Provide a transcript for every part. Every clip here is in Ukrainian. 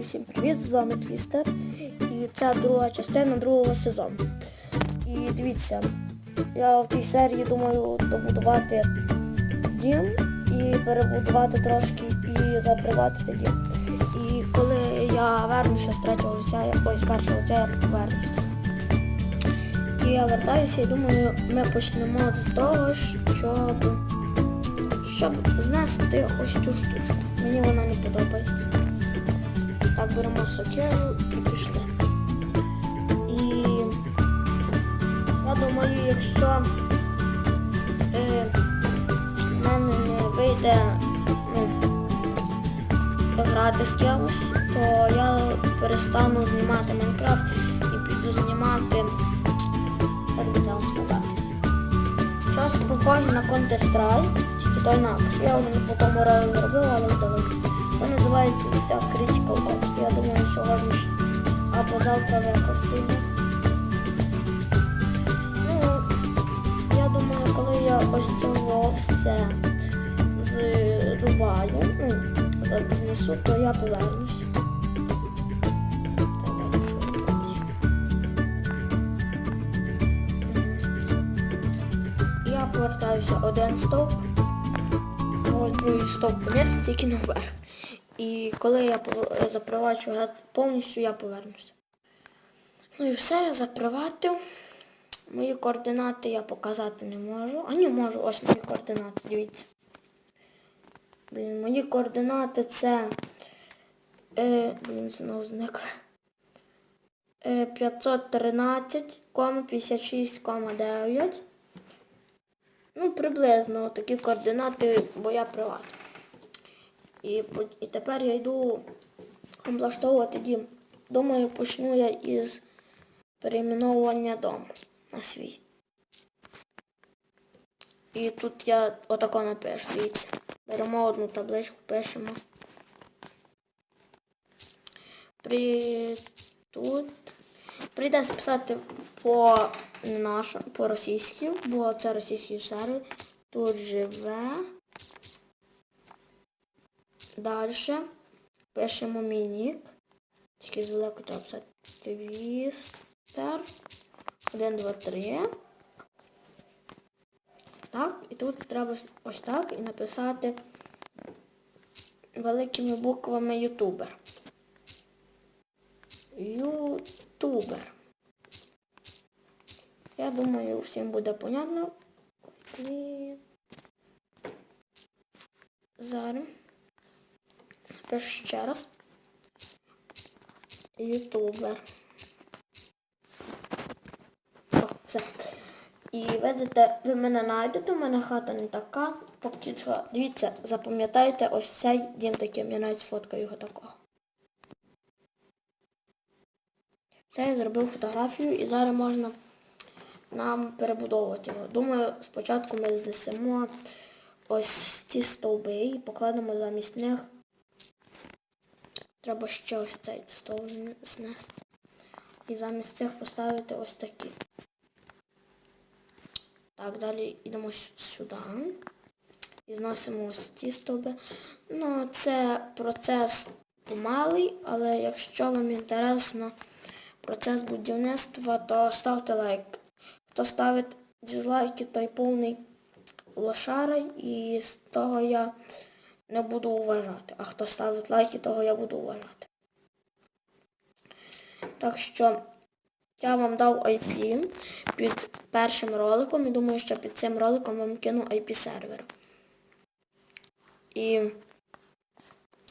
всім привіт! З вами Твістер. І це друга частина другого сезону. І дивіться, я в цій серії думаю добудувати дім і перебудувати трошки і заприватити дім. І коли я вернуся з третього життя, я- ой, з першого життя, я повернуся. І я вертаюся і думаю, ми почнемо з того, щоб, щоб знести ось цю штучку. Мені вона не подобається. Так, беремо сокиру і пішли. І я думаю, якщо е, мене не вийде ну, грати з кимось, то я перестану знімати Майнкрафт і піду знімати, як би це вам сказати. Щось похоже на Counter-Strike, тільки то інакше. Я вже по тому разу зробив, але вдалося. Це називається Critical Ops. Я думаю, сьогодні або завтра викласти його. Ну, я думаю, коли я ось цього все зрубаю, ну, знесу, то я робити? Я повертаюся один стовп. Ось другий стовп вниз, тільки наверх. І коли я пов- запривачу гет повністю, я повернуся. Ну і все, я заприватив. Мої координати я показати не можу. А ні, можу, ось мої координати, дивіться. Блін, мої координати це. Е, блін, знову зникли. Е, 513,56,9. Ну, приблизно такі координати, бо я приват. І, і тепер я йду облаштовувати дім. Думаю, почну я із перейменовування дому на свій. І тут я отако напишу, дивіться. Беремо одну табличку, пишемо. При тут прийдеться писати по нашому, по російськи, бо це російський сервер. Тут живе. Далі пишемо мій нік. Тільки з великою треба писати твістер. 1, 2, 3. Так, і тут треба ось так і написати великими буквами ютубер. Ютубер. Я думаю, всім буде понятно. І... Зараз. Напишу ще раз. Ютубер. О, все. І видите, ви мене знайдете, у мене хата не така. Поки дивіться, запам'ятайте ось цей дім таким, я навіть сфоткаю його такого. Все, я зробив фотографію і зараз можна нам перебудовувати його. Думаю, спочатку ми знесемо ось ці стовби і покладемо замість них. Треба ще ось цей стовп знести. І замість цих поставити ось такі. Так, далі йдемо сюди. І зносимо ось ці стовби. Ну, це процес помалий, але якщо вам інтересно процес будівництва, то ставте лайк. Хто ставить дизлайки, той повний лошара, і з того я не буду вважати. А хто ставить лайки, того я буду вважати. Так що я вам дав IP під першим роликом і думаю, що під цим роликом вам кину IP сервер. І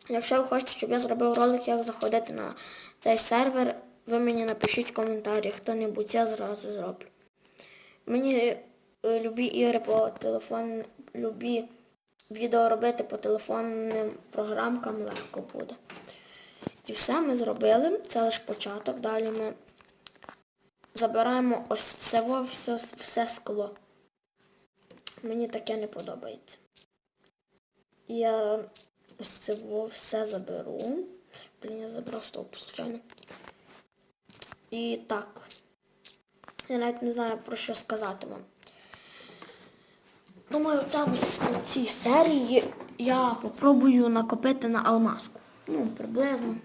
якщо ви хочете, щоб я зробив ролик, як заходити на цей сервер, ви мені напишіть в коментарі, хто-небудь, я зразу зроблю. Мені е, любі ігри по телефону, любі відео робити по телефонним програмкам легко буде. І все ми зробили. Це лише початок. Далі ми забираємо ось це все, все скло. Мені таке не подобається. Я ось це все заберу. Блін, я забрав стовп, случайно. І так. Я навіть не знаю про що сказати вам. Думаю, цьому с- цій серії я попробую накопити на алмазку. Ну, приблизно.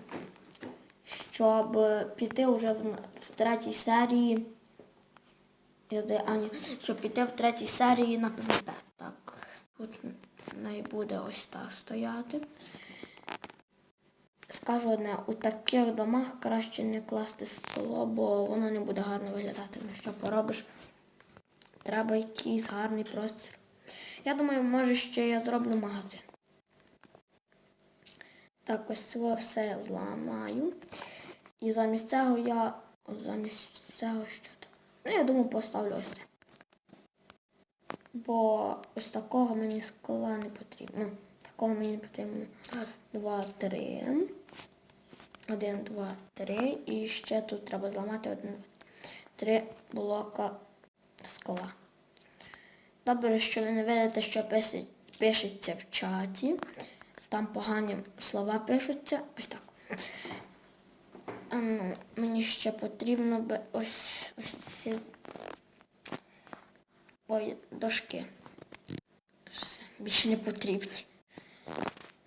щоб піти вже в, третій серії. А, ні, щоб піти в третій серії на ПВП. Так, в неї буде ось так стояти. Скажу одне, у таких домах краще не класти столо, бо воно не буде гарно виглядати. Ну що поробиш? Треба якийсь гарний простір. Я думаю, може ще я зроблю магазин. Так, ось це все зламаю. І замість цього я. Замість цього що там? Ну, я думаю, поставлю ось це. Бо ось такого мені скла не потрібно. Ну, такого мені не потрібно. Раз, два, три. Один, два, три. І ще тут треба зламати один, три блока скла. Добре, що ви не видите, що пише- пишеться в чаті. Там погані слова пишуться. Ось так. А ну, мені ще потрібно би ось ось ці ой, дошки. Все, більше не потрібні.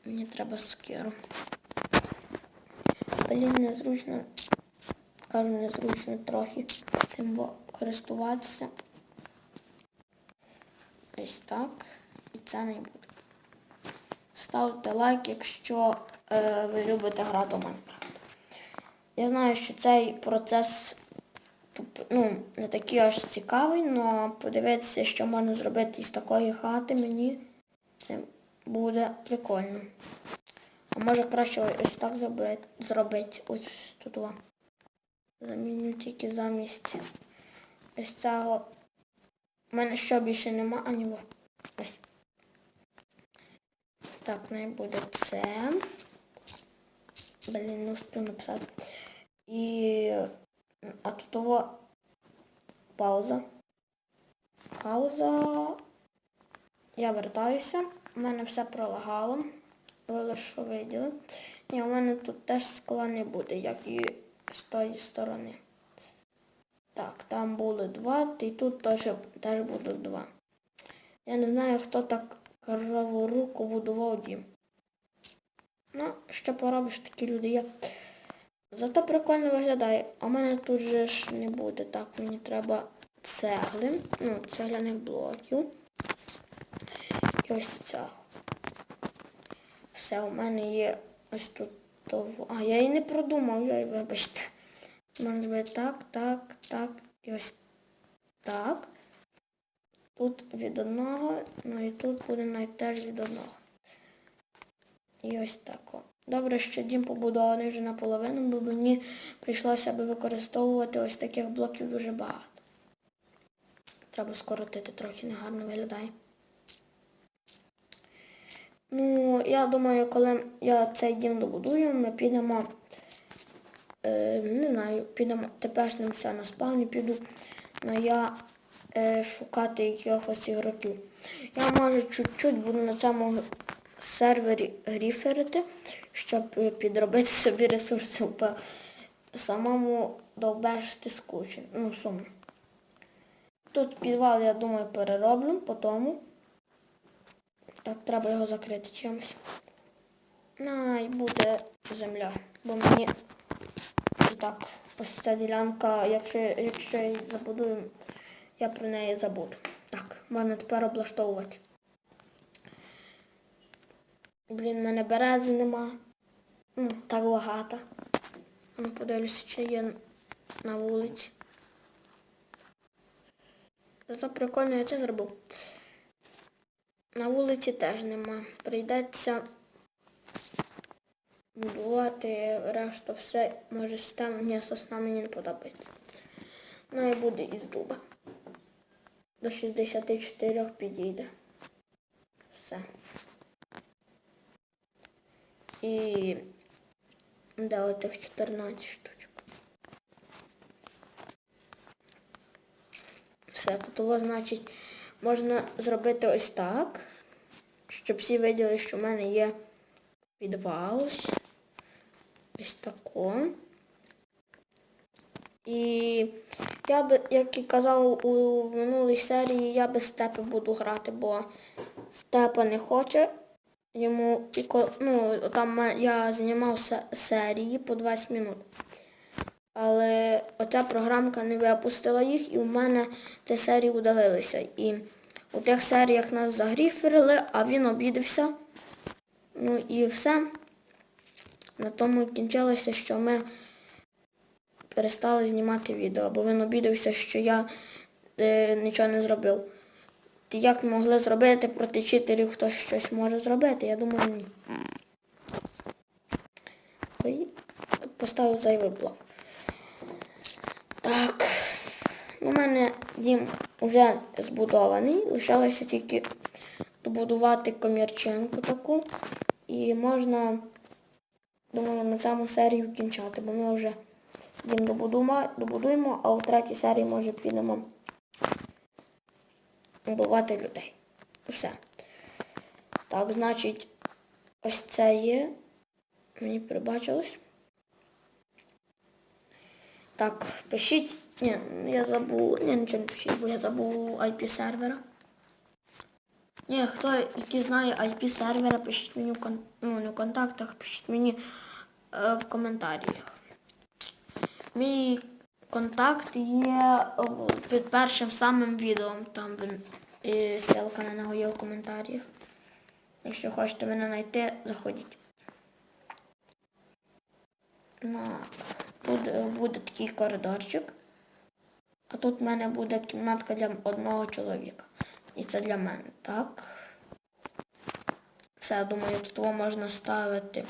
Мені треба сокиру. Блін, незручно. Кажу, незручно трохи цим користуватися. Ось так. І це не буде. Ставте лайк, якщо е, ви любите грати у Майнкрафт. Я знаю, що цей процес ну, не такий аж цікавий, але подивитися, що можна зробити із такої хати мені це буде прикольно. А може краще ось так зробити, ось тут. Заміню тільки замість ось цього. У мене що більше нема, а ні, ось. Так, не буде це. Блін, не успів написати. І а тут того пауза. Пауза. Я вертаюся. У мене все пролагало. Ви лише виділи. Ні, у мене тут теж скла не буде, як і з тої сторони. Так, там було два, і тут теж, теж будуть два. Я не знаю, хто так криву руку будував дім. Ну, що поробиш, такі люди є. Зато прикольно виглядає. А мене тут же ж не буде. Так, мені треба цегли, ну, цегляних блоків. І ось цього. Все, у мене є ось тут. А, я її не продумав, йой, вибачте. Можна зробити так, так, так і ось так. Тут від одного, ну і тут буде теж від одного. І ось так. Добре, що дім побудований вже наполовину, бо мені прийшлося би використовувати ось таких блоків дуже багато. Треба скоротити, трохи негарно виглядає. Ну, я думаю, коли я цей дім добудую, ми підемо, е, не знаю, підемо тепешнимося на спавні, піду, але я е, шукати якихось ігроків. Я може чуть-чуть буду на цьому сервері гріферити, щоб підробити собі ресурси, бо самому довбешти скучно. Ну, сумно. Тут підвал, я думаю, перероблю по тому. Так, треба його закрити чимось. Ну, і буде земля. Бо мені так, ось ця ділянка, якщо, якщо я забудую, я про неї забуду. Так, можна тепер облаштовувати. Блін, в мене берези нема. Ну, так багато. Ну, подивлюся, чи є на вулиці. Зато прикольно я це зробив. На вулиці теж нема. Прийдеться будувати решту все. Може система, ні, сосна мені не подобається. Ну і буде із дуба. До 64 підійде. Все. І де отих 14 штучок. Все, тут у вас, значить, можна зробити ось так, щоб всі виділи, що в мене є підвал. Ось тако. І я би, як і казав у минулій серії, я без степи буду грати, бо степа не хоче. Йому і ну, там я знімався серії по 20 минут. але оця програмка не випустила їх, і в мене ті серії удалилися. І у тих серіях нас загріферили, а він обідався. Ну і все. На тому і кінчилося, що ми перестали знімати відео, бо він обідався, що я е, нічого не зробив. Ти як могли зробити проти читерів хтось щось може зробити? Я думаю, ні. Ой, поставив зайвий блок. Так. У мене дім вже збудований. Лишалося тільки добудувати комірчинку таку. І можна, думаю, на цьому серію кінчати, бо ми вже дім добудуємо, а у третій серії може підемо вбивати людей. Все. Так, значить, ось це є. Мені перебачилось. Так, пишіть. Ні, я забув. Ні, нічого не пишіть, бо я забув IP сервера. Ні, хто який знає IP сервера, пишіть мені в кон... ну, не в контактах, пишіть мені е, в коментарях. Мій контакт є під першим самим відео. Там він, і ссылка на нього є в коментарях. Якщо хочете мене знайти, заходіть. Так, тут е, буде такий коридорчик. А тут в мене буде кімнатка для одного чоловіка. І це для мене, так. Все, думаю, тут можна ставити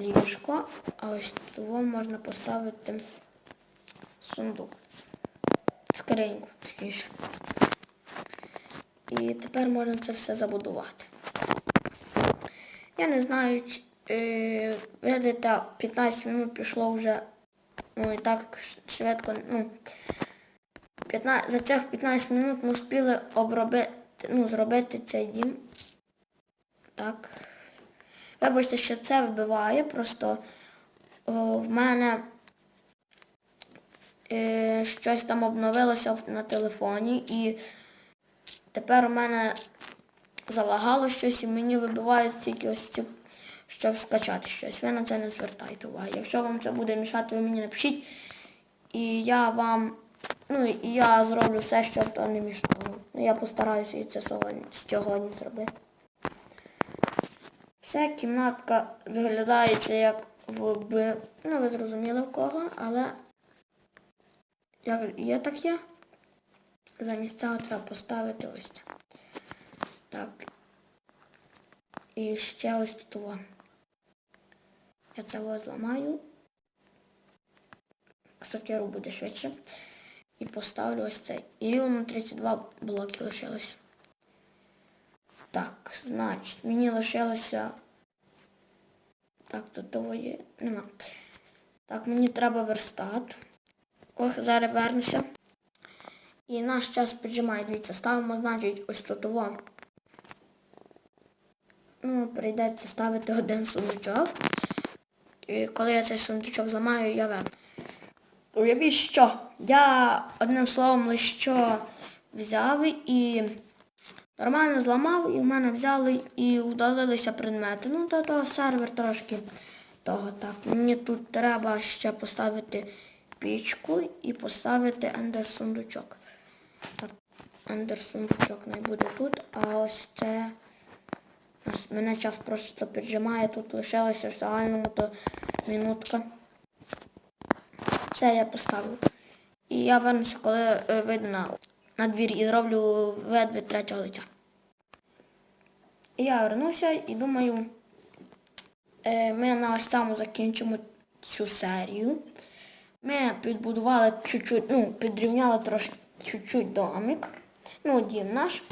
ліжко, а ось того можна поставити сундук. Скриньку, точніше. І тепер можна це все забудувати. Я не знаю, чи, е, видите, 15 минут пішло вже, ну і так швидко, ну, 15, за цих 15 минут ми встигли обробити, ну, зробити цей дім. Так. Вибачте, що це вбиває, просто о, в мене е, щось там обновилося на телефоні і тепер у мене залагало щось і мені вибивають тільки ось ці, щоб скачати щось. Ви на це не звертайте уваги. Якщо вам це буде мішати, ви мені напишіть. І я вам, ну і я зроблю все, щоб то не мішало. Ну, я постараюся і це сьогодні, зробити. Все, кімнатка виглядається як в Б. Ну, ви зрозуміли в кого, але як є, так є. Замість цього треба поставити ось це. Так. І ще ось тут. Я це зламаю. Сокеру буде швидше. І поставлю ось цей. І рівно 32 блоки лишилось. Так, значить, мені лишилося. Так, тут того є. Нема. Так, мені треба верстат. Ох, зараз вернуся. І наш час піджимає, дивіться, ставимо, значить, ось тут во. Ну, прийдеться ставити один сундучок. І коли я цей сундучок зламаю, я верну. Уявіть що? Я одним словом лише взяв і нормально зламав, і в мене взяли і удалилися предмети. Ну, то, то сервер трошки того так. Мені тут треба ще поставити пічку і поставити ендер сундучок. Так, ендер сундучок не буде тут, а ось це. Мене час просто піджимає, тут лишилося в загальному то минутка. Це я поставлю. І я вернуся, коли е, вийду на, на двір і зроблю вид від третього лиця. Я вернуся і думаю, е, ми на ось цьому закінчимо цю серію. Ми підбудували чуть-чуть, ну, підрівняли трошки чуть-чуть домик, ну, дім наш.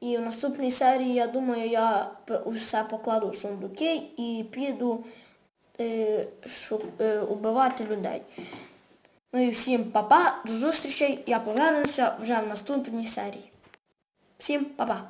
І в наступній серії, я думаю, я усе покладу в сундуки і піду щоб, е, убивати людей. Ну і всім па-па, до зустрічей. Я повернуся вже в наступній серії. Всім па-па.